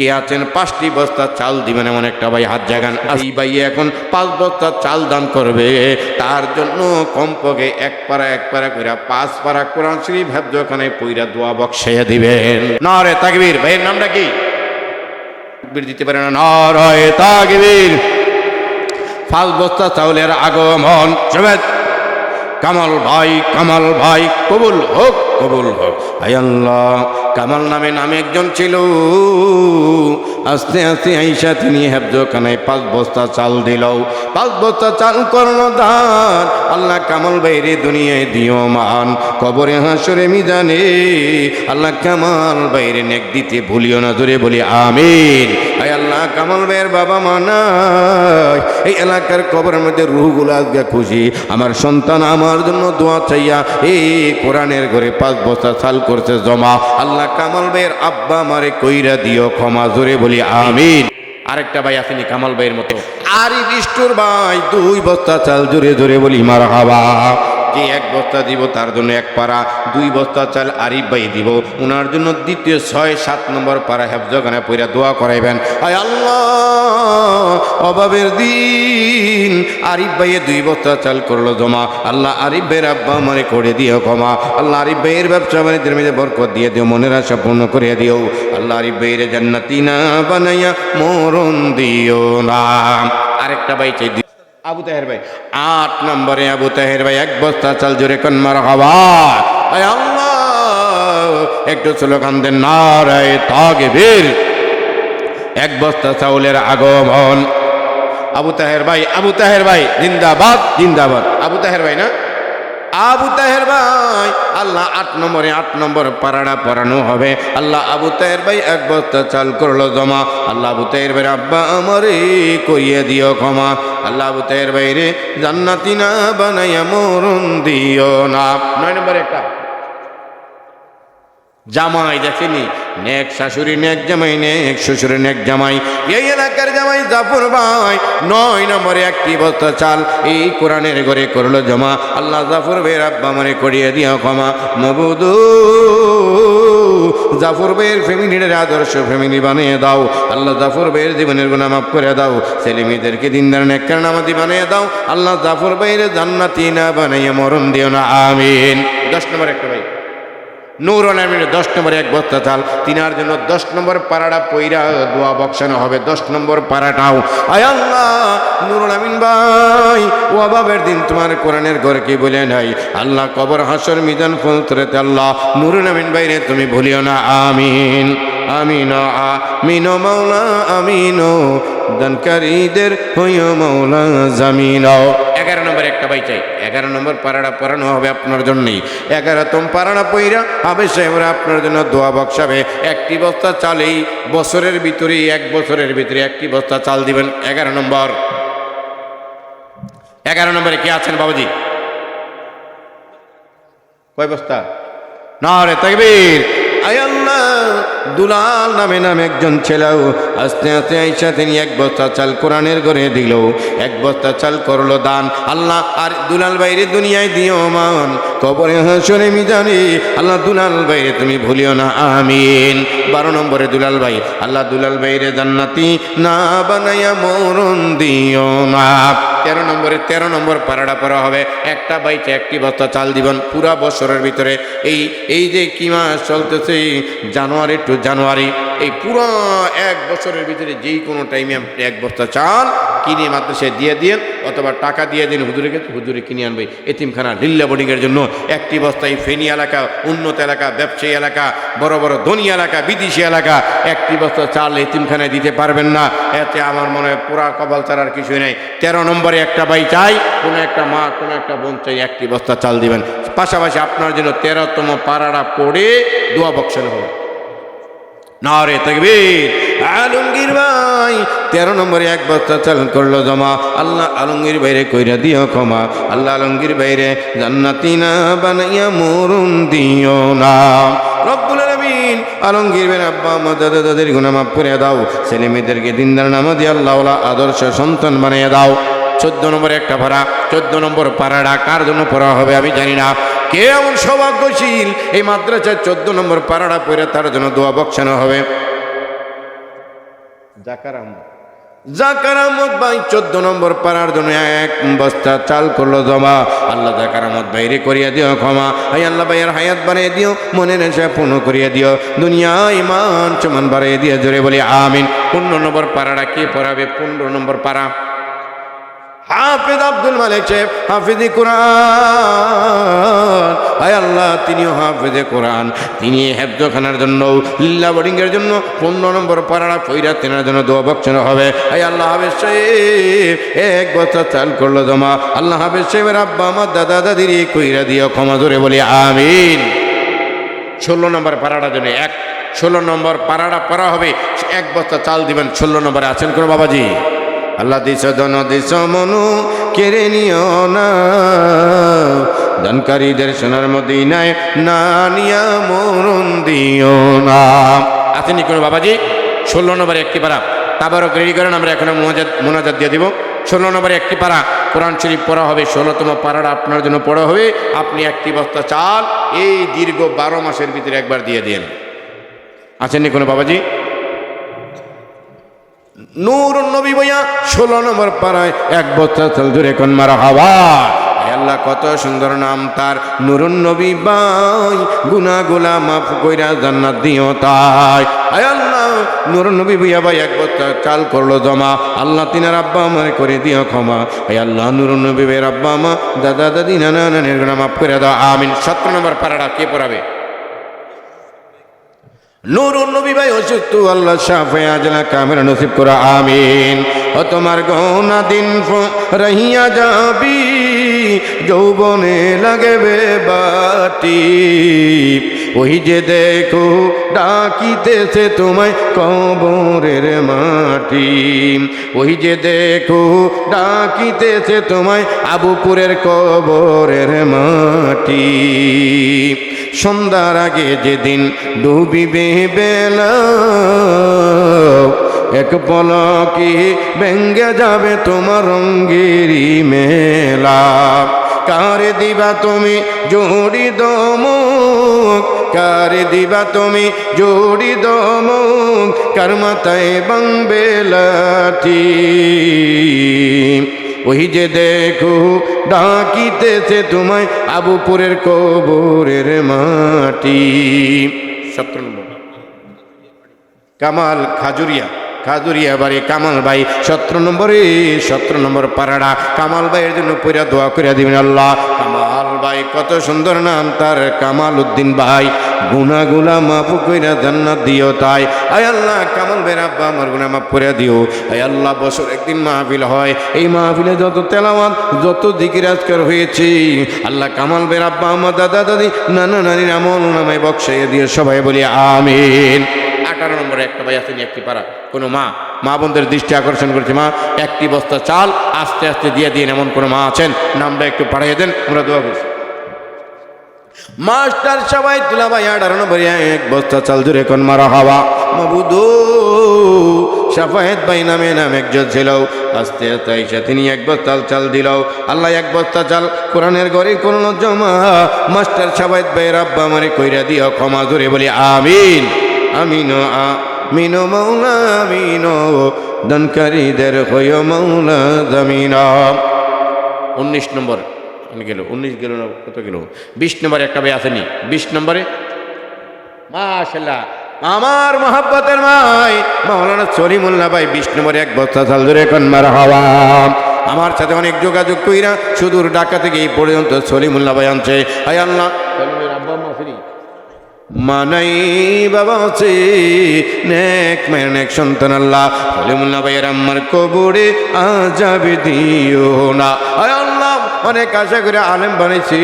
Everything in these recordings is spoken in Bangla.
কে আছেন? পাঁচটি বস্তা চাল দিবেন এমন একটা ভাই হাত জাগান। এই ভাই এখন পাঁচ বস্তা চাল দান করবে। তার জন্য কমপক্ষে এক পারা এক পারা করে পাঁচ পারা কোরআন শরীফ ওখানে পইরা দোয়া বক্সাইয়া দিবেন। না রে তাকবীর, ভাইয়ের নামটা কি? তাকবীর দিতে পারে না। নরয় তাকবীর। পাঁচ বস্তা চাউলের আগমন। কামাল ভাই কামাল ভাই, কবুল হোক। কবুল হোক। হাই আল্লাহ, কামাল নামে নামে একজন ছিল। আস্তে আস্তে আইসা তিনি হেফজখানায় পাঁচ বস্তা চাল দিল। পাঁচ বস্তা চাল করল দান আল্লাহ কামাল বাইরে দুনিয়ায় দিও মান। কবরে হাসরে মিজানে, আল্লাহ কামাল বাইরে নেক দিতে ভুলিও না ধরে বলি আমিন। হাই আল্লাহ, কামাল ভাইয়ের বাবা মানায় এই এলাকার কবরের মধ্যে রুহগুলো আজকে খুশি। আমার সন্তান আমার জন্য দোয়া চাইয়া এই কোরআনের ঘরে পাঁচ বস্তা চাল করছে জমা। আল্লাহ কামাল ভাইয়ের আব্বা মারে কইরা দিও ক্ষমা জোরে বলি আমিন। আরেকটা ভাই আসেনি কামাল ভাইয়ের মতো। আরে বিষ্টুর ভাই দুই বস্তা চাল জোরে জোরে বলি মার হাবা যে এক বস্তা দিব, তার জন্য এক পারা। দুই বস্তা চাল আরিফ ভাই দিব। ওনার জন্য দ্বিতীয় ছয়, সাত নম্বর পারা হেফজখানে পইরা দোয়া করাইবেন। আয় আল্লাহ, অভাবের দিন। আরিফ ভাইয়ে দুই বস্তা চাল করল জমা। আল্লাহ আরিফ ভাইয়ের আব্বা মনে করে দিও ক্ষমা। আল্লাহ আরিফ ভাইয়ের ব্যবসা বাণিজ্যের মধ্যে বরকত দিয়ে দিও, মনের আশা পূর্ণ করে দিও। আল্লাহ আরিফ ভাইয়ের জান্নাতি না বানাইয়া মরণ দিও না। আরেকটা ভাই চাই। আবু তাহের ভাই। আট নম্বরে আবু তাহের ভাই, এক বস্তা চাল জোরে কন্মার হওয়া একটু স্লোগান দেন, নারায় তাগে বীর এক বস্তা চাউলের আগমন। আবু তাহের ভাই, আবু তাহের ভাই, জিন্দাবাদ জিন্দাবাদ। আবু তাহের ভাই না? আবু তাহের ভাই, আল্লাহ আট নম্বরে আট নম্বর পাড়াড়া পড়ানো হবে। আল্লাহ আবু তাহের ভাই এক বস্তা চাল করল জমা। আল্লাহ আবু তাহের ভাই আব্বা আমারে করিয়ে দিও ক্ষমা। আল্লাহ আবু তাহের ভাই রে জান্নাতি না বানাইয়া মরণ দিও না। নয় নম্বরে একটা। জামাই দেখেনি, নেক শাশুড়ি, নেক জামাই, নেক শ্বশুরে, নেক জামাই। এই এলাকার জামাই জাফর ভাই, নয় নম্বরে একটি বস্তা চাল এই কোরআনের ঘরে করল জমা। আল্লাহ জাফর ভাইয়ের আব্বা মনে করিয়ে দিয়া ক্ষমা। মবুদু, জাফর ভাইয়ের ফ্যামিলির আদর্শ ফ্যামিলি বানিয়ে দাও। আল্লাহ জাফর ভাইয়ের জীবনের গুণা মাফ করে দাও। ছেলে মেয়েদেরকে দিনদার, নেককার নামাতি বানিয়ে দাও। আল্লাহ জাফর ভাইয়ের জান্নাতি না বানাইয়া মরণ দিও না, আমিন। দশ নম্বর একটা ভাই। নূর আলমিনের দশ নম্বরে এক বস্তা চাল। তিনার জন্য দশ নম্বর পাড়াটা পইরা দোয়া বক্সানো হবে। দশ নম্বর পাড়াটাও। আয় আল্লাহ নুরুল আমিন ভাই, ও বাবের দিন তোমার কোরআনের ঘরে কি বলে নাই। আল্লাহ কবর, হাসর, মিজান, ফলতরেতে আল্লাহ নুরুল আমিন ভাইরে তুমি ভুলিও না। আমিন আমিন আমিন মৌলা আমিন দানকারীদের হইও মৌলা জামিন। এগারো নম্বর একটা বাই চাই। এগারো নম্বর পাড়াটা পড়ানো হবে আপনার জন্যই। এগারোতম পাড়াটা পইরা হবে সাহেবরা আপনার জন্য দোয়া বক্সাবে একটি বস্তা চালেই বছরের ভিতরে এক বছরের ভিতরে একটি বস্তা চাল দিবেন। এগারো নম্বর। এগারো নম্বরে কে আছেন বাবুজি? কয় বস্তা? না রে তাকবীর। দুলাল নামে নামে একজন ছেলেও আস্তে আস্তে আইসা তিনি এক বস্তা চাল কোরআনের ঘরে দিল, এক বস্তা চাল করল দান। আল্লাহ, আর দুলাল বাইরে দুনিয়ায় দিও মান, কবরে হাসরে মিজানে আল্লাহ দুলাল বাইরে তুমি ভুলিও না, আমিন। বারো নম্বরে দুলাল ভাই, আল্লাহ দুলাল বাইরে জান্নাতি না বানাইয়া মরণ দিও না। তেরো নম্বরে, তেরো নম্বর পাড়াটা পরা হবে। একটা বাইকে, একটি বস্তা চাল দিবেন। পুরা বছরের ভিতরে এই এই যে কি মাস চলতেছে জানুয়ারি টু জানুয়ারি, এই পুরো এক বছরের ভিতরে যেই কোনো টাইমে আপনি এক বস্তা চাল কিনে মাদ্রাসে দিয়ে দিন অথবা টাকা দিয়ে দিন হুজুরকে হুজুরে কিনে আনবে। এতিমখানা লিল্লা বোর্ডিংয়ের জন্য একটি বস্তায় ফেনি এলাকা, উন্নত এলাকা, ব্যবসায়ী এলাকা, বড় বড় ধনী এলাকা, বিদেশি এলাকা, একটি বস্তা চাল এতিমখানায় দিতে পারবেন না। এতে আমার মনে হয় পুরা কপাল ছাড়ার কিছুই নেই। তেরো নম্বরে একটা ভাই চাই, কোনো একটা মা, কোনো একটা বোন চাই একটি বস্তা চাল দিবেন। পাশাপাশি আপনার জন্য তেরোতম পাড়াটা পড়ে দোয়া বক্সানো হবে। না রে তকবীর। আলমগীর ভাই, তেরো নম্বরে এক বস্তা চালন করল জমা। আল্লাহ আলমগীর বাইরে কইরা দিও ক্ষমা। আল্লাহ আলমগীর বাইরে জান্নাতি না বানাইয়া মরুন দিও না। রব্বুল আলামিন, আলমগীর বেন আব্বা, আম্মা, দাদা গুনাহ মাফ করে দাও। ছেলে মেয়েদেরকে দিনদার নামাজি আল্লাহ আদর্শ সন্তান বানিয়ে দাও। চোদ্দ নম্বর একটা ভাড়া, চোদ্দ নম্বর পাড়াটা কার জন্য পড়া হবে আমি জানি না। কে এমন সৌভাগ্যশীল, এই মাদ্রাসার চোদ্দ নম্বর পাড়াটা পড়ে তার জন্য দোয়া বক্সানো হবে। জাকার আহমদ। জাকার আহমদ ভাই চোদ্দ নম্বর পাড়ার জন্য এক বস্তা চাল করল জমা আল্লাহ জাকার আহমদ বাইরে করিয়া দিও ক্ষমা। হাই আল্লাহ ভাইয়ের হায়াত বাড়িয়ে দিও, মনের নেশা পূর্ণ করিয়া দিও। দুনিয়া ইমান চমান বাড়িয়ে দিয়ে জোরে বলি আমিন। পনেরো নম্বর পাড়াটা কে পড়াবে? পনেরো নম্বর পাড়া। হাফিজ আব্দুল মালিক সাহেব, হাফিজি কোরআন। আয় আল্লাহ, তিনিও হাফিজে কোরআন। তিনি হেফজখানার জন্য, লিল্লা বোর্ডিংয়ের জন্য পনেরো নম্বর পাড়া ফইরা তেনার জন্য দোয়া বকছেন হবে। আয় আল্লাহ, হাফিজ সাহেব, এক বছর চাল করল জমা। আল্লাহ, হাফিজ সাহেবের আব্বা, আমার দাদা, দাদির কইরা দিও, ক্ষমা ধরে বলি, আমিন। ষোলো নম্বর পাড়াটার জন্য এক, ষোলো নম্বর পাড়াটা পড়া হবে, এক বস্তা চাল দিবেন, ষোলো নম্বরে আছেন কোনো বাবাজি? আল্লাহ দিস দন দিস মনু কেড়ে নিও না। দানকারীদের সোনার মদিনায় না নিয়া মরণ দিও না। আছেনি কোনো বাবাজি, ষোলো নম্বরে একটি পাড়া তাবারক রেডি করেন, আমরা এখন মোনাজাত দিয়ে দিব। ষোলো নম্বরে একটি পাড়া কোরআন শরীফ পড়া হবে, ষোলোতম পাড়াটা আপনার জন্য পড়া হবে। আপনি একটি বস্তা চাল, এই দীর্ঘ বারো মাসের ভিতরে একবার দিয়ে দিন আছেননি কোনো বাবাজি। নূর নবী বইয়া ষোলো নম্বর পাড়ায় এক বছর চাল জুড়ে কোন মারা হাওয়া। আল্লাহ, কত সুন্দর নাম তার। নুরুন নবী বাই গুনা গুলা মাফ কইরা জান্নাত দিও তাই। আয় আল্লাহ নুর নবী বুইয়া ভাই এক বছর কাল করল জমা। আল্লাহ তিনার আব্বা আমার করে দিও ক্ষমা। আয় আল্লাহ নুর নবী ভাইয়ের আব্বা আমা, দাদা, দাদি, নানা, নানের গুণা মাফ করে দাও। আমিন। সতেরো নম্বর পাড়াটা কে পড়াবে? নুরুন ভাই, অসুস্থ, আল্লাহ শাফে আজলা কামের আমিন। ও তোমার গহনা দিন রহিয়া যাবি, যৌবনে লাগবে বাটি ওই যে দেখো, ডাকিতেছে তোমায় কবরের মাটি। ওই যে দেখো, ডাকিতেছে তোমায় আবুপুরের কবরের মাটি। সন্ধ্যার আগে যেদিন ডুবিবে বেলা, এক পলকে ব্যঙ্গে যাবে তোমার রঙ্গেরি মেলা। কারে দিবা তুমি জোড়ি দমক, কারে দিবা তুমি জোড়ি দমক, কার মাথায় বাংবে লাঠি ওই যে দেখো ডাকিতেছে তোমায় আবুপুরের কবরের মাটি। সত্য কামাল খাজুরিয়া। খাজুরিয়া বাড়ি কামাল ভাই, সতেরো নম্বরে, সতেরো নম্বর পাড়াটা। কামাল ভাইয়ের জন্য পইরা দোয়া করিয়া দিবেন আল্লাহ। কামাল ভাই, কত সুন্দর নাম তার, কামাল উদ্দিন ভাই। গুনা গুলা মাফ কইরা জান্নাত দিও তাই। আয় আল্লাহ, কামাল ভাইয়ের আব্বা আমার গুনা মাফ করে দিও। আয় আল্লাহ, বছর একদিন মাহফিল হয়। এই মাহফিলে যত তেলাওয়াত, যত দিকির আজকার হয়েছে, আল্লাহ কামাল ভাইয়ের আব্বা, আমার দাদা, দাদি, নানা নানির আমল নামায় বক্সাইয়ে দিয়ে সবাই বলি, আমিন। আঠারো নম্বরে একটা ভাই আসেনি একটি পাড়া কোনো মা মা বোনদের দৃষ্টি আকর্ষণ করেছে, মা, একটি বস্তা চাল আস্তে আস্তে দিয়ে দিন, এমন কোনো মা আছেন? নামটা একটু পাঠিয়ে দেন, আমরা দোয়া করছি। মাস্টার সবাই তুলা ভাই আঠারো নম্বরে এক বস্তা চাল জুড়ে কোন মারা হাওয়া। সাফায়েত ভাই নামে নাম একজন ছিল। আস্তে আস্তে তিনি এক বস্তা চাল দিল। আল্লাহ এক বস্তা চাল কোরআনের ঘরে করল জমা মাস্টার সাফায়েত ভাইয়ের আব্বা আমারে কইরা দিও, ক্ষমা জোরে বলি, আমিন। আমিন আমিন মৌলা আমিন দনকারীদের হইয় মৌলা জামিনা। উনিশ নম্বর আমি গেল উনিশ গেল না কত গেল? বিশ নম্বরে একটা ভাই আসেনি। বিশ নম্বরে মাশাল্লাহ আমার মহাব্বতের মাই মাওলানা সলিমুল্লাহ ভাই বিশ নম্বরে এক বস্তা চাল ধরে এখন মার হাওয়া। আমার সাথে অনেক যোগাযোগ কইরা সুদূর ঢাকা থেকে এই পর্যন্ত সলিমুল্লাহ ভাই আনছে। হাই আল্লাহ। সলিমের আব্বা মানাই বাবা আছে। নেক নেক সন্তান আল্লাহ। সলিমুল্লাহ ভাইয়ের আম্মার কবরে আজাবে দিও না। আয় আল্লাহ, অনেক আশা করে আলেম বানিয়েছি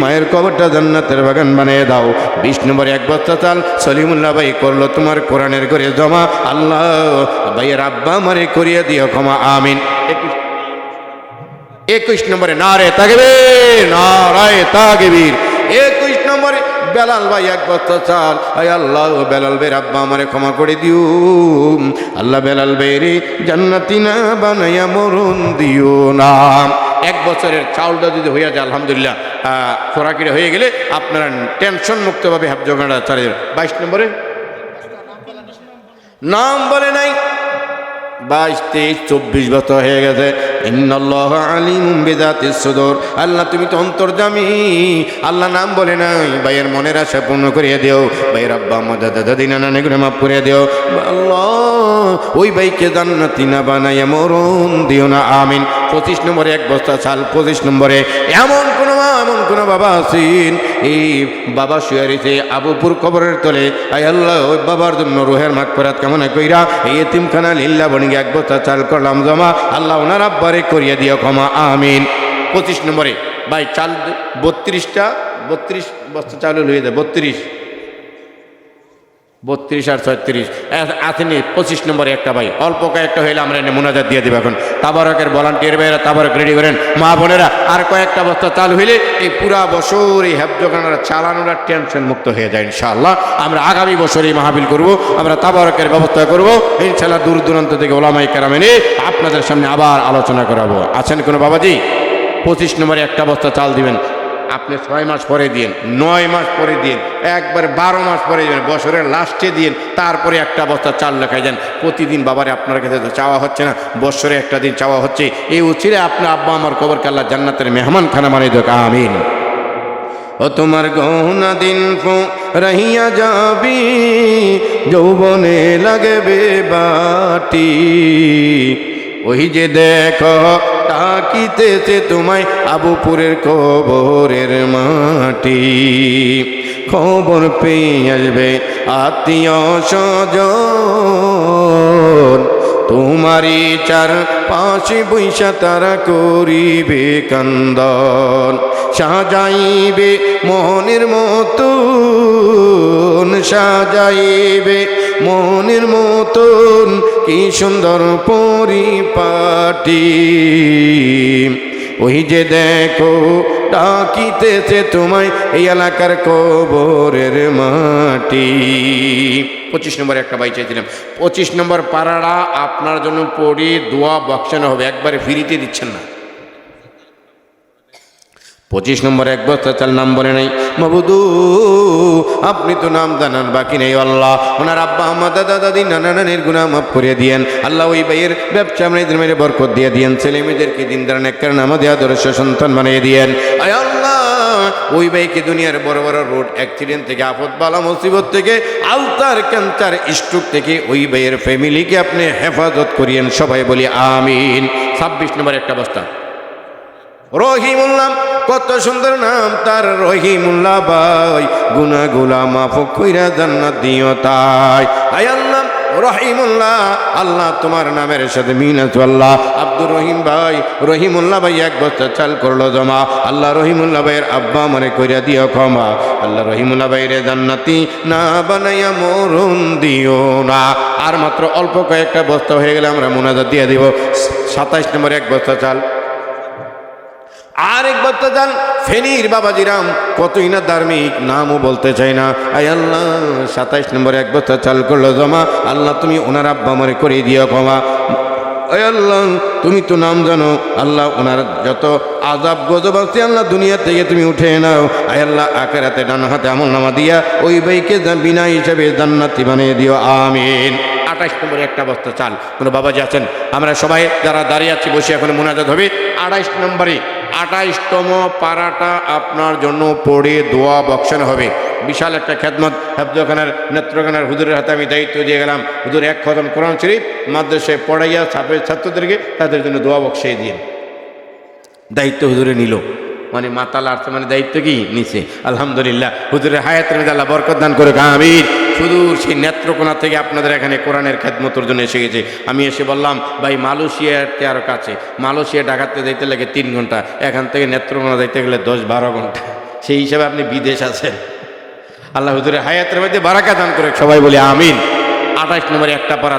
মায়ের কবরটা জান্নাতের বাগান বানিয়ে দাও। বিশ নম্বরে এক বস্তা চাল সলিমুল্লাহ ভাই করল তোমার কোরআনের করে জমা। আল্লাহ ভাইয়ের আব্বা মারে করিয়ে দিও ক্ষমা, আমিন। একুশ নম্বরে নারে তাগবীর, নারায় তাগবীর। নম্বরে বেলাল ভাই, এক বস্তা চাল। আয় আল্লাহ, বেলাল বের আব্বা আমারে ক্ষমা করে দিও। আল্লাহ বেলাল বেরে জান্নাতি না বানাইয়া মরণ দিও না। এক বছরের চাউলটা যদি হইয়া যায়, আলহামদুলিল্লাহ খোরাকিটা হয়ে গেলে আপনারা টেনশন মুক্তভাবে জোগাড়া চালিয়ে বাইশ নম্বরে? নাম বলে নাই। বাইশ, তেইশ, চব্বিশ বছর হয়ে গেছে। ইন্নাল্লাহ আলিম বেদাতিস সুদূর। আল্লাহ, তুমি তো অন্তর্জামী। আল্লাহ নাম বলে নাই। ভাইয়ের মনের আশা পূর্ণ করিয়ে দিও। ভাইয়ের আব্বা মজা দাদা দিনা নানি করে মাফ করে দিও। আল্লাহ, ওই ভাইকে জান্নাতি না বানাইয়া মরণ দিও না। আমিন। পঁচিশ নম্বরে এক বস্তা চাল, পঁচিশ নম্বরে এমন কোনো এমন কোনো বাবা আছেন। এই বাবা শুয়ে আবুপুর কবরের তলে। আই আল্লাহ, ওই বাবার জন্য রোহের মাঠ করাত কেমন কইরা এই এতিমখানা লিল্লা বনি এক বস্তা চাল করলাম জমা। আল্লাহ ওনার আব্বারে করিয়া দিও ক্ষমা, আমিন। পঁচিশ নম্বরে, ভাই, চাল বত্রিশটা বত্রিশ বস্তা চাল হয়ে যায় বত্রিশ। বত্রিশ আর ছত্রিশ আসেনি পঁচিশ নম্বরে একটা ভাই। অল্প কয়েকটা হইলে আমরা এনে মোনাজাত দিয়ে দেবো এখন। তাবারকের ভলান্টিয়ার ভাইয়েরা তাবারক রেডি করেন। মা বোনেরা, আর কয়েকটা বস্তা চালু হইলে এই পুরা বছর এই হ্যাবজোগানারা চালানোরা টেনশন মুক্ত হয়ে যায়, ইনশাআল্লাহ। আমরা আগামী বছর এই মাহবিল করব, আমরা তাবারকের ব্যবস্থা করব। ইনশাআল্লাহ দূর দূরান্ত থেকে ওলামাই কেরামে নিয়ে আপনাদের সামনে আবার আলোচনা করাবো। আছেন কোনো বাবাজি? পঁচিশ নম্বরে একটা বস্তা চাল দিবেন। আপনি ছয় মাস পরে দিন নয় মাস পরে দিন একবার বারো মাস পরে দিবেন বছরের লাস্টে দিন তারপরে একটা বস্তা চাল লেখাই যান প্রতিদিন বাবারে আপনার কাছে তো চাওয়া হচ্ছে না, বছরে একটা দিন চাওয়া হচ্ছে। এই উচিরে আপনার আব্বা আমার কবর কাল্লা জান্নাতের মেহমান খানা মানে দেখ, আমিন। ও তোমার গহনা দিন ফো, রহিয়া যাবি, যৌবনে লাগবে বাটি। ওই যে দেখো তাকিতেছে তোমায় আবুপুরের কবরের মাটি। খবর পেয়ে আসবে আত্মীয় স্বজন। তোমারই চার পাশে বৈশা তারা করিবে কান্দন। সাজাইবে মনের মতো সাজাইবে মনের মতন কি সুন্দর পরিপাটি। ওই যে দেখো, ডাকিতেছে তোমায় এই এলাকার কবরের মাটি। পঁচিশ নম্বর একটা বাই চাইছিলাম। পঁচিশ নম্বর পাড়ারা আপনার জন্য পড়ে, দোয়া বক্সানো হবে, একবারে ফিরিতে দিচ্ছেন না। পঁচিশ নম্বর এক বস্তা চাল নাম বলে নাই। মাবুদু, আপনি তো নাম জানান বাকি নেই, আল্লাহ। ওনার আব্বা আমার দাদা, দাদি, নানা, নানির গুণা মাফ করে দিয়েন। আল্লাহ ওই ভাইয়ের ব্যবসা মেয়েদের মেরে বরকত দিয়ে দিয়েন। ছেলে মেয়েদেরকে দিন দাঁড়ান এক কারণ আমাদের আদর্শ সন্তান বানিয়ে দিয়েন। আল্লাহ, ওই ভাইকে দুনিয়ার বড় বড় রোড অ্যাক্সিডেন্ট থেকে, আফত, বালা, মুসিবত থেকে, আলতার ক্যান্সার স্ট্রোক থেকে, ওই ভাইয়ের ফ্যামিলিকে আপনি হেফাজত করিয়েন। সবাই বলি, আমিন। ছাব্বিশ নম্বর একটা বস্তা। রহিমুল্লাহ, কত সুন্দর নাম তার রহিমুল্লাহ ভাই। গুনা গুলা মাফ কইরা জান্নাত দিও তাই। আল্লাহ, রহিমুল্লাহ, আল্লাহ তোমার নামের সাথে মিনাত আল্লাহ। আব্দুর রহিম ভাই, রহিমুল্লাহ ভাই এক বস্তা চাল করল জমা। আল্লাহ রহিমুল্লাহ ভাইয়ের আব্বা মনে কইরা দিও ক্ষমা। আল্লাহ রহিমুল্লাহ ভাইরে জান্নাতি না বানাইয়া মরুন দিও না। আর মাত্র অল্প কয়েকটা বস্তা হয়ে গেলে আমরা মোনাজাত দিয়ে দিব। সাতাইশ নম্বর এক বস্তা চাল। আরেক বার্তা যান ফেনীর বাবাজিরাম, কতই না ধার্মিক, নামও বলতে চাই না। আই আল্লাহ, সাতাইশ নম্বর এক বছর চাল করল, জমা। আল্লাহ, তুমি ওনার আব্বা মনে করে দিও ক্ষমা। আয় আল্লাহ, তুমি তো নাম জানো, আল্লাহ ওনার যত আজাব গজব আছে, আল্লাহ দুনিয়া থেকে তুমি উঠে নাও। আয় আল্লাহ আকের হাতে ডান হাতে আমল নামা দিয়া, ওই বাইকে বিনা হিসাবে জান্নাতি বানিয়ে দিও, আমিন। আঠাশ নম্বরে একটা বস্তা চাল। কোনো বাবাজি আছেন? আমরা সবাই যারা দাঁড়িয়ে আছি, বসে এখন মোনাজাত হবে। আঠাইশ নম্বরে আঠাইশতম পাড়াটা আপনার জন্য পড়ে দোয়া বক্সানো হবে। বিশাল একটা খেদমত। হেফজখানার নেত্রখানার হুজুরের হাতে আমি দায়িত্ব দিয়ে গেলাম। হুজুর এক খতম কোরআন শরীফ, মাদ্রাসায় পড়াইয়া ছাপের ছাত্রদেরকে তাদের জন্য দোয়া বক্সিয়ে দিয়ে। দায়িত্ব হুজুরে নিল। মানে মাতাল আর্থ মানে দায়িত্ব কি? নিছে। আলহামদুলিল্লাহ। হুজুরের মধ্যে আল্লাহ বরকত দান করে আমির সুদূর সেই নেত্রকোনা থেকে আপনাদের এখানে কোরআনের খেদমতর জন্য এসে গেছে। আমি এসে বললাম, ভাই, মালয়েশিয়াতে আরও কাছে। মালয়েশিয়া ঢাকাতে যাইতে লাগে তিন ঘণ্টা, এখান থেকে নেত্রকোনা যাইতে গেলে দশ বারো ঘণ্টা। সেই হিসাবে আপনি বিদেশ আছেন। আল্লাহ হুজুরের হায়াতের মধ্যে বারাকা দান করে সবাই বলি, আমিন। আঠাশ নম্বরে একটা পারা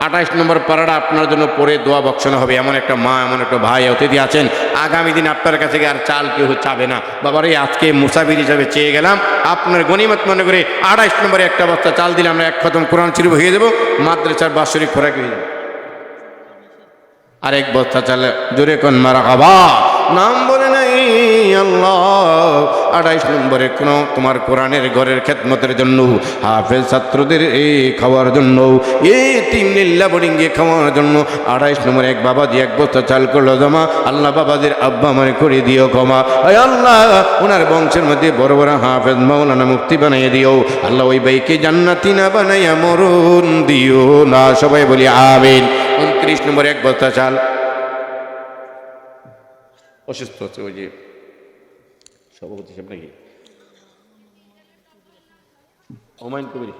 আঠাইশ নম্বর পাড়াটা আপনার জন্য পরে দোয়া বক্সানো হবে। এমন একটা মা, এমন একটা ভাই, অতিথি আছেন। আগামী দিন আপনার কাছে আর চাল কেউ চাবে না। বাবার এই আজকে মুসাফির হিসাবে চেয়ে গেলাম। আপনার গণিমত মনে করে আঠাইশ নম্বরে একটা বস্তা চাল দিলে আমরা এক খতম কোরআন শরীফ হয়ে দেবো মাদ্রাসার বাৎসরিক খোরাক হয়ে যাবে। আরেক বস্তা চালে জোরে কোন মারা বাবা নাম বলে আঠাইশ নম্বরে কোন তোমার কোরআনের ঘরের খেদমতের জন্য, হাফেজ ছাত্রদের এই খাওয়ার জন্য এই তিন নীল্লা বোর্ডিংয়ে খাওয়ার জন্য আঠাইশ নম্বরে এক বাবাজি এক বস্তা চাল করল, জমা, আল্লাহ বাবাদের আব্বা মানে করে দিও ক্ষমা। আল্লাহ, ওনার বংশের মধ্যে বড় বড় হাফেজ মাওলানা মুক্তি বানাইয়ে দিও। আল্লাহ ওই বাইকে জান্নাতি না বানাইয়া মরণ দিও না, সবাই বলি আমিন। উনত্রিশ নম্বরে এক বস্তা চাল। অসুস্থ আছে ওই যে। সভাপতি সাহেব নাকি? হুমায়ুন কবির?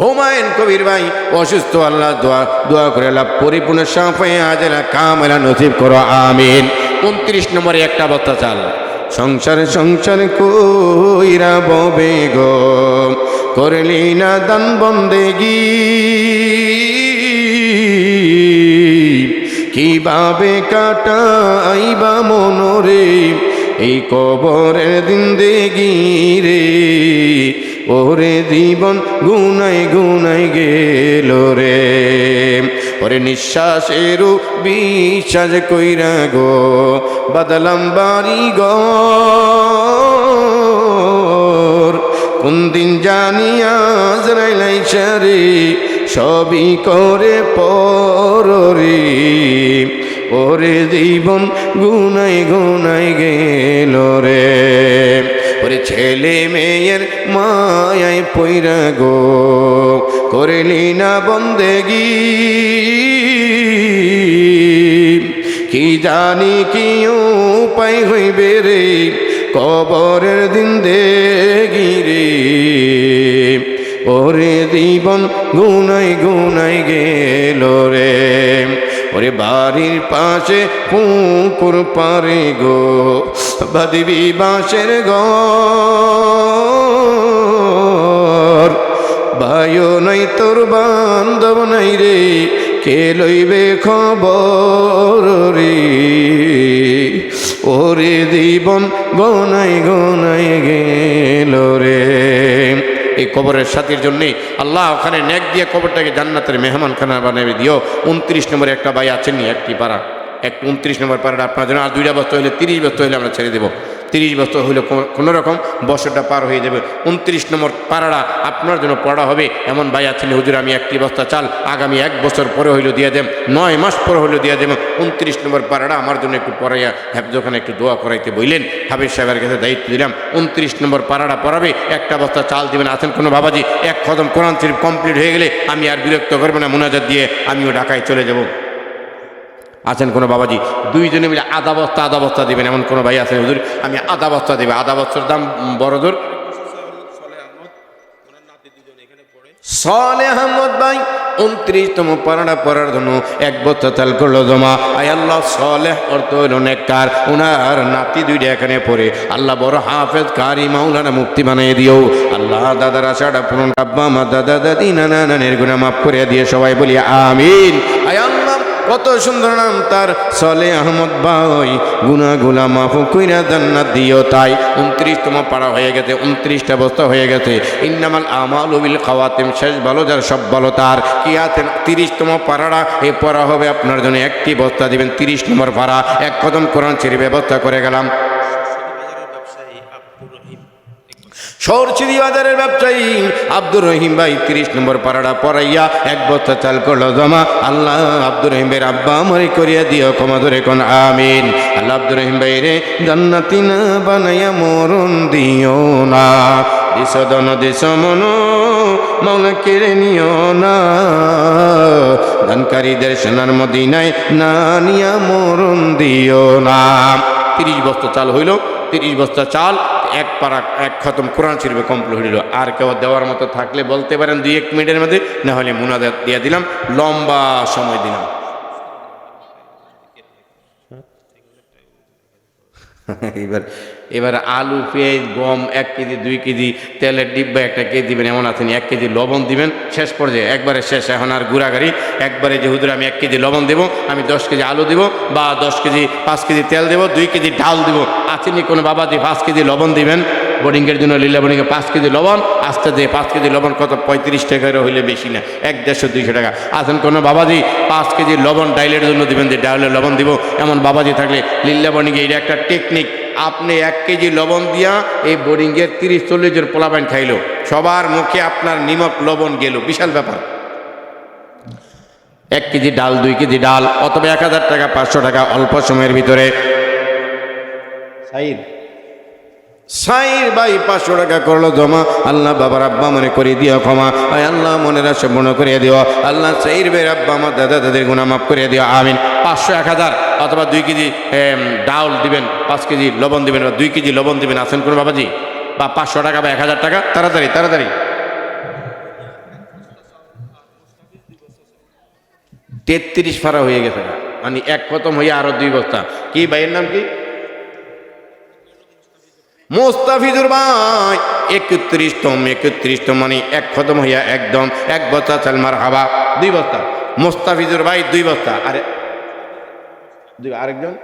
হুমায়ুন কবির ভাই, অসুস্থ, আল্লাহ দোয়া দোয়া করে আল্লাহ পরিপূর্ণ সাফাই আজলা কামেলা নসিব করো, আমিন। উনত্রিশ নম্বরে একটা বত্তা চাল। সংসার সংসার কইরা ববে গো, করলি না দান বন্দেগি। কীভাবে কাটাইবা মনরে? এই কবরের দিন দেগি রে ওরে জীবন গুনাই গুনাই গেল রে। ওরে নিঃশ্বাসেরও বিশ্বাস কইরা গো, বদলাম বাড়ি গর কোন দিন জানিয়া জরাইলাই রে সবই করে পরে ওরে জীবন গুনাই গুনাই গেল রে। ওরে ছেলে মেয়ের মায়ায় পইরা গো, করলি না বন্দেগি। কি জানি কি উপায় হইবে রে, কবরের দিন দেগি রে। ওরে জীবন গুনাই গুনাই গেল রে। ওরে বাড়ির পাশে পুকুর পারে গো বাদিবি বাঁশের ঘর। বায়ু নাই, তোর বান্ধব নাই রে, কে লইবে খবর রে? ওরে জীবন গনাই গনাই গেল রে। এই কবরের সাথীর জন্যেই আল্লাহ ওখানে ন্যাক দিয়ে কবরটাকে জান্নাতের মেহমান খানা বানাবে দিও। উনত্রিশ নম্বরে একটা বাই আছেননি একটি পাড়া। এক উনত্রিশ নম্বর পাড়াটা আপনার জন্য। আর দুইটা বছর হলে তিরিশ বছর হলে আমরা ছেড়ে দেবো। তিরিশ বছর হইলে কোনো- রকম বছরটা পার হয়ে যাবে। উনত্রিশ নম্বর পাড়াটা আপনার জন্য পড়া হবে। এমন ভাই আছেন, হুজুর, আমি একটি বস্তা চাল আগামী এক বছর পরে হইলেও দিয়ে দেব, নয় মাস পরে হইলেও দিয়ে দেব। উনত্রিশ নম্বর পাড়াটা আমার জন্য একটু পড়াইয়া হ্যাফজোখানে একটু দোয়া করাইতে বললেন হাবিব সাহেবের কাছে দায়িত্ব দিলাম, উনত্রিশ নম্বর পাড়াটা পড়াবে, একটা বস্তা চাল দিবেন। আছেন কোনো বাবাজি? এক কদম কোরআন শরীফ কমপ্লিট হয়ে গেলে আমি আর বিরক্ত করব না, মোনাজাত দিয়ে আমিও ঢাকায় চলে যাব। আছেন কোনো বাবাজি? দুইজনে মিলে আধা বস্তা আধা বস্তা দেবেন, এমন কোনো ভাই আছেন? হুজুর, আমি আধা বস্তা দেবে, আধা বস্তার দাম বড় দূর সলে আহমদ ভাই উনত্রিশতম পারাটা পড়ার জন্য এক বছর চাল করল জমা। আয় আল্লাহ, সলেহ অর্থ হইল নেককার। উনার নাতি দুইটা এখানে পড়ে। আল্লাহ বড় হাফেজ, কারি, মাওলানা মুক্তি বানিয়ে দিও। আল্লাহ দাদার আশাটা পূরণ আব্বা আমার দাদা, দাদি, নানা, নানের গুণা মাফ করে দিয়ে সবাই বলি, আমিন। আয় কত সুন্দর নাম তার। সলে আহমদ ভাই গুনা গুলা মাফু কইরা জান্নাত দিও তাই। উনত্রিশ তোমার পাড়া হয়ে গেছে, উনত্রিশটা বস্তা হয়ে গেছে। ইন্নামাল আমাল উবিল খাওয়াতেম, শেষ ভালো যার, সব ভালো তার। কি আছেন তিরিশতম পাড়াটা, এ পড়া হবে আপনার জন্য একটি বস্তা দিবেন, তিরিশ নম্বর পাড়া। এক কদম কোরআন ছেড়ে ব্যবস্থা করে গেলাম। সরচিদি বাজারের ব্যবসায়ী আব্দুর রহিম ভাই তিরিশ নম্বর পাড়াটা পড়াইয়া এক বস্তা চাল করল, জমা, আল্লাহ আব্দুর রহিমের আব্বা আমারে করিয়া দিও, ক্ষমা ধরে কোন, আমিন। আল্লাহ আব্দুর রহিম ভাই রে জান্নাতি না বানাইয়া মরণ দিও না দিস দন দিস মন মৌলা কেড়ে নিও না। দানকারীদের সোনার মদিনায় না নিয়া মরণ দিও না। তিরিশ বস্তা চাল হইল, তিরিশ বস্তা চাল এক পারা এক খতম কোরআন শরীফে কমপ্লিট হইল আর কেউ দেওয়ার মতো থাকলে বলতে পারেন দুই এক মিনিটের মধ্যে, না হলে মুনাজাত দিয়ে দিলাম, লম্বা সময় দিলাম। এবার এবার আলু, পেঁয়াজ, গম, এক কেজি, দুই কেজি, তেলের ডিব্বা একটা কেজি দিবেন, এমন আছেন এক কেজি লবণ দিবেন, শেষ পর্যায়ে, একবারে শেষ, এখন আর গুড়াগাড়ি একবারে যে হুজুর আমি এক কেজি লবণ দেবো, আমি দশ কেজি আলু দেবো, বা দশ কেজি, পাঁচ কেজি তেল দেবো, দুই কেজি ডাল দেবো আছেনি কোনো বাবাজি পাঁচ কেজি লবণ দিবেন? বোর্ডিংয়ের জন্য লীলা বোর্ডিংয়ে পাঁচ কেজি লবণ, আস্তে দিয়ে পাঁচ কেজি লবণ কত, পঁয়ত্রিশ টাকার হইলে বেশি না, এক দেড়শো, দুইশো টাকা। আছেন কোনো বাবাজি পাঁচ কেজি লবণ ডাইলের জন্য দিবেন, যে ডাইলের লবণ দিব, এমন বাবাজি থাকলে লীলা বোর্ডিংয়ে এটা একটা টেকনিক। আপনি এক কেজি লবণ দিয়া এই বোরিংয়ের তিরিশ চল্লিশ জন পোলাপাইন খাইলো। সবার মুখে আপনার নিমক লবণ গেল। বিশাল ব্যাপার। এক কেজি ডাল, দুই কেজি ডাল, অথবা এক হাজার টাকা, পাঁচশো টাকা অল্প সময়ের ভিতরে। সাইদ সাইর ভাই পাঁচশো টাকা করল জমা। আল্লাহ বাবার আব্বা মনে করে দিও ক্ষমা। আয় আল্লাহ মনের আশা মনে করিয়ে দিও। আল্লাহ সাইর ভাই আব্বা আমার দাদা দাদের গুণা মাফ করিয়ে দিও। আমিন। পাঁচশো এক হাজার অথবা দুই কেজি ডাউল দিবেন, পাঁচ কেজি লবণ দিবেন, বা দুই কেজি লবণ দিবেন। আছেন কোনো বাবাজি? বা পাঁচশো টাকা বা এক হাজার টাকা? তাড়াতাড়ি তাড়াতাড়ি। তেত্রিশ ফারা হয়ে গেছে। মানে এক খতম হয়ে আরও দুই বস্তা। কি ভাইয়ের নাম কি? মোস্তাফিজুর ভাই, একত্রিশতম একত্রিশতম মানে এক খতম হইয়া একদম এক বস্তা চালমার হাবা দুই বস্তা। মোস্তাফিজুর ভাই দুই বস্তা, আরে দুই, আরেকজন?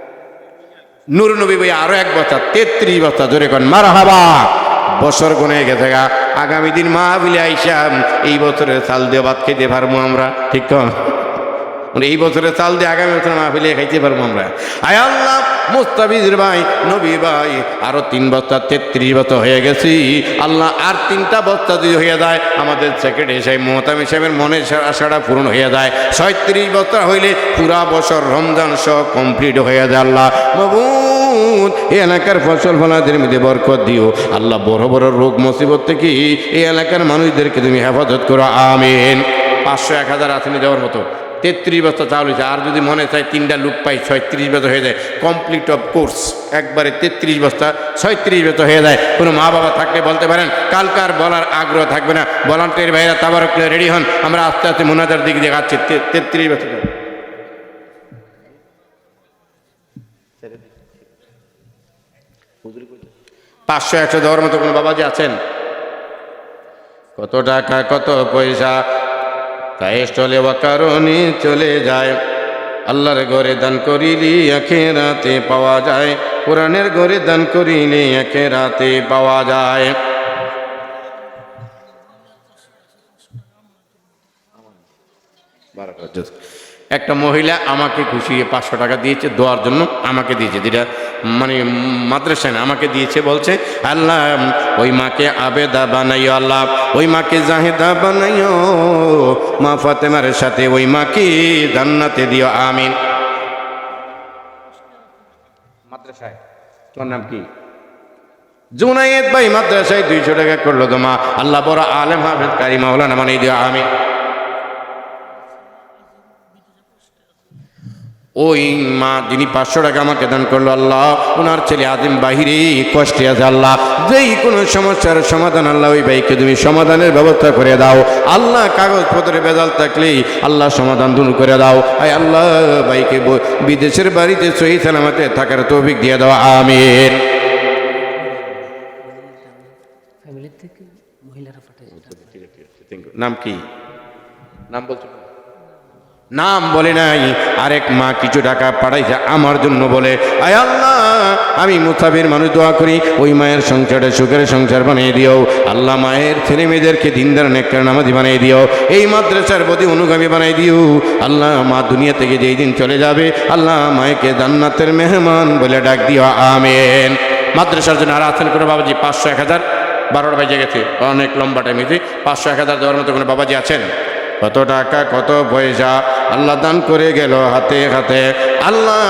নুর নবী ভাই আরও এক বস্তা, তেত্রিশ বস্তা, জোরে কন মার হাবা বছর গুনে গেছে গা, আগামী দিন মা বিলে আইসা, এই বছরের চাল দিয়ে ভাত খেতে পারব আমরা, ঠিক মানে এই বছরে চাল দিয়ে আগামী বছর মাহফিলে খাইতে পারব আমরা। আয় আল্লাহ মুস্তাফিজুর ভাই, নবী ভাই, আরও তিন বস্তা, তেত্রিশ বছর হয়ে গেছি। আল্লাহ আর তিনটা বস্তা যদি হয়ে যায়, আমাদের সেক্রেটারি সাহেব মোহতামি সাহেবের মনের আশাটা পূরণ হয়ে যায়। ছয়ত্রিশ বছর হইলে পুরা বছর রমজান সহ কমপ্লিট হয়ে যায় আল্লাহ। মবুদ, এই এলাকার ফসল ফলাদের মধ্যে বরকত দিও। আল্লাহ বড় বড় রোগ মুসিবত থেকে এই এলাকার মানুষদেরকে তুমি হেফাজত করো, আমিন। পাঁচশো এক হাজার আসেনি যাওয়ার মতো। তেত্রিশ বছর চাউল হয়েছে। আর যদি মনে চায় তিনটা লুক পাই, ছয়ত্রিশ বছর হয়ে যায়। কমপ্লিট অফ কোর্স একবারে তেত্রিশ বস্তা ছয়ত্রিশ বছর হয়ে যায়। কোনো মা বাবা থাকলে বলতে পারেন, কালকার বলার আগ্রহ থাকবে না। ভলান্টিয়ার ভাইরা তাবারক রেডি হন। আমরা আস্তে আস্তে মোনাজার দিকে দিয়ে যাচ্ছি তেত্রিশ বছর পাঁচশো একশো দেওয়ার মতো কোনো বাবাজি আছেন? কত টাকা, কত পয়সা? তাই চলে বা কারণে চলে যায়। আল্লাহর ঘরে দান করিলি একে রাতে পাওয়া যায়। কোরআনের ঘরে দান করিলে একে রাতে পাওয়া যায়। একটা মহিলা আমাকে খুশিয়ে পাঁচশো টাকা দিয়েছে, দোয়ার জন্য আমাকে দিয়েছে। যেটা মানে মাদ্রাসায় না, আমাকে দিয়েছে, বলছে, আল্লাহ, ওই মাকে আবেদা বানাইও, আল্লাহ, ওই মাকে জাহেদা বানাইও, মা ফাতেমার সাথে ওই মাকে জান্নাতে দিও, আমিন। মাদ্রাসায়, তোমার নাম কি? জুনাইদ ভাই মাদ্রাসায় দুইশো টাকা করল তো মা। আল্লাহ বড় আলেম হাফেজ কারি মাওলানা মানে দিও, আমিন। ওই মা যিনি পাঁচশো টাকা আমাকে দান করল আল্লাহ ওনার ছেলে আদিম বাহিরে কষ্টে আছে আল্লাহ। যেই কোনো সমস্যার সমাধান আল্লাহ ওই ভাইকে তুমি সমাধানের ব্যবস্থা করে দাও। আল্লাহ কাগজপত্রে বেজাল থাকলেই আল্লাহ সমাধান দূর করে দাও। আয় আল্লাহ ভাইকে বিদেশের বাড়িতে সহি সালামতে থাকার তৌফিক দিয়ে দাও থেকে নাম কি? নাম বলছো নাম বলে নাই। আরেক মা কিছু টাকা পাঠাইছে আমার জন্য বলে, আয় আল্লাহ, আমি মুসাফির মানুষ দোয়া করি, ওই মায়ের সংসারে সুখের সংসার বানিয়ে দিও। আল্লাহ মায়ের ছেলে মেয়েদেরকে দিনদার নেকর নামাজি বানিয়ে দিও। এই মাদ্রাসার প্রতি অনুগামী বানাই দিও। আল্লাহ মা দুনিয়া থেকে যেই দিন চলে যাবে, আল্লাহ মায়েকে জান্নাতের মেহমান বলে ডাক দিও। আমেন। মাদ্রাসার জন্য আর আছেন কোনো বাবাজি? পাঁচশো এক হাজার? বারোটা বাজে গেছে। অনেক লম্বা টাইম পাঁচশো এক হাজার দেওয়ার মতো কোনো বাবাজি আছেন? কত টাকা, কত পয়সা আল্লাহ দান করে গেল হাতে হাতে। আল্লাহ,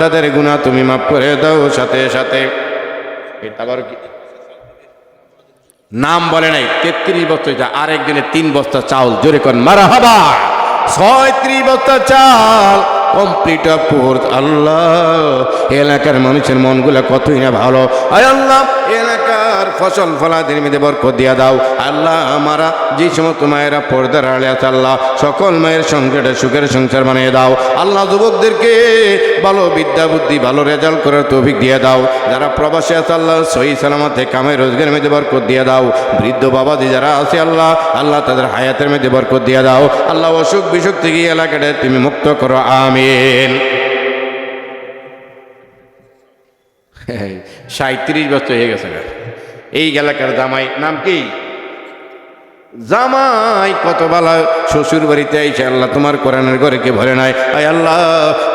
তাদের গুণা তুমি মাফ করে দাও সাথে সাথে। নাম বলে নাই, তেত্রিশ বস্তা যা আরেক দিনে তিন বস্তা চাউল, জোরে কর মারা হাবা ছয়ত্রিশ বস্তা চাল কমপ্লিট কোর্স আল্লাহ, এলাকার মানুষের মনগুলো কতই না ভালো। আয় আল্লাহ, এলাকার ফসল ফলা ফলাদের মধ্যে বরকত দিয়া দাও। আল্লাহ আমারা যে সমস্ত মায়েরা পর্দার আড়ে আছে, আল্লাহ সকল মায়ের সংসারে সুখের সংসার বানিয়ে দাও। আল্লাহ যুবকদেরকে ভালো বিদ্যা, বুদ্ধি, ভালো রেজাল্ট করার তৌফিক দিয়ে দাও। যারা প্রবাসী আছে, আল্লাহ সহি সালামতে কামে রোজগারের মধ্যে বরকত দিয়ে দাও। বৃদ্ধ বাবাজি যারা আছে, আল্লাহ আল্লাহ তাদের হায়াতের মধ্যে বরকত দিয়ে দাও। আল্লাহ অসুখ বিসুখ থেকে এলাকাটা তুমি মুক্ত করো, আমিন। সাঁত্রিশ বছর হয়ে গেছে। এই এলাকার জামাই নাম কি? জামাই, কত বালা শ্বশুর বাড়িতে আইছে, আল্লাহ তোমার কোরআনের ঘরে কে ভরে নাই? আয় আল্লাহ,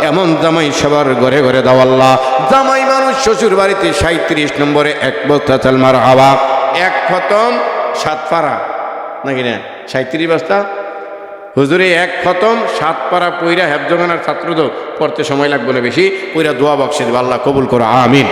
এমন জামাই সবার ঘরে ঘরে দাও আল্লাহ। জামাই মানুষ শ্বশুর বাড়িতে সাঁত্রিশ নম্বরে এক বস্তা চাল মার হাওয়া এক খতম, সাত পাড়া। নাকি না? সাঁত্রিশ বস্তা? হুজুরে, এক খতম, সাত পাড়া পইরা হেফজগানার ছাত্র তো পড়তে সময় লাগবে না বেশি, পইরা দোয়া বক্সে আল্লাহ কবুল করো, আমিন।